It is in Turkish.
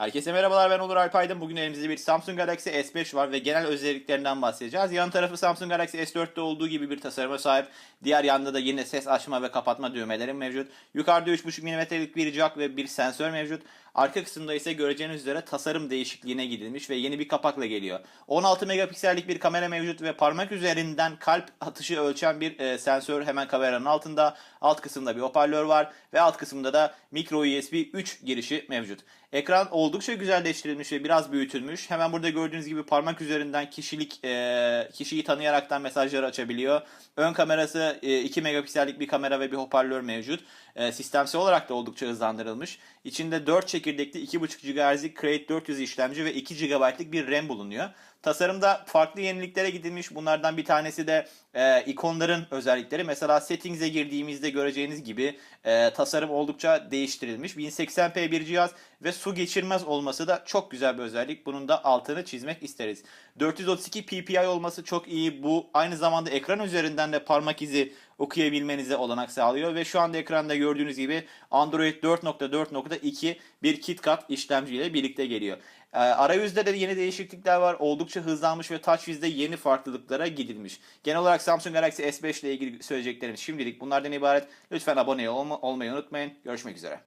Herkese merhabalar ben Onur Alpaydın. Bugün elimizde bir Samsung Galaxy S5 var ve genel özelliklerinden bahsedeceğiz. Yan tarafı Samsung Galaxy S4'te olduğu gibi bir tasarıma sahip. Diğer yanda da yine ses açma ve kapatma düğmeleri mevcut. Yukarıda 3.5 mm'lik bir jack ve bir sensör mevcut. Arka kısımda ise göreceğiniz üzere tasarım değişikliğine gidilmiş ve yeni bir kapakla geliyor. 16 megapiksellik bir kamera mevcut ve parmak üzerinden kalp atışı ölçen bir e, sensör hemen kameranın altında. Alt kısımda bir hoparlör var ve alt kısımda da micro USB 3 girişi mevcut. Ekran oldukça güzelleştirilmiş ve biraz büyütülmüş. Hemen burada gördüğünüz gibi parmak üzerinden kişilik e, kişiyi tanıyaraktan mesajları açabiliyor. Ön kamerası e, 2 megapiksellik bir kamera ve bir hoparlör mevcut. E, sistemsel olarak da oldukça hızlandırılmış. İçinde 4 çekirdekli 2.5 GHz'lik Crate 400 işlemci ve 2 GB'lık bir RAM bulunuyor. Tasarımda farklı yeniliklere gidilmiş. Bunlardan bir tanesi de e, ikonların özellikleri. Mesela settings'e girdiğimizde göreceğiniz gibi e, tasarım oldukça değiştirilmiş. 1080p bir cihaz ve su geçirmez olması da çok güzel bir özellik. Bunun da altını çizmek isteriz. 432 ppi olması çok iyi. Bu aynı zamanda ekran üzerinden de parmak izi okuyabilmenize olanak sağlıyor ve şu anda ekranda gördüğünüz gibi Android 4.4.2 bir KitKat işlemciyle birlikte geliyor. Ee, arayüzde de yeni değişiklikler var. Oldukça hızlanmış ve TouchWiz'de yeni farklılıklara gidilmiş. Genel olarak Samsung Galaxy S5 ile ilgili söyleyeceklerim şimdilik bunlardan ibaret. Lütfen abone olma, olmayı unutmayın. Görüşmek üzere.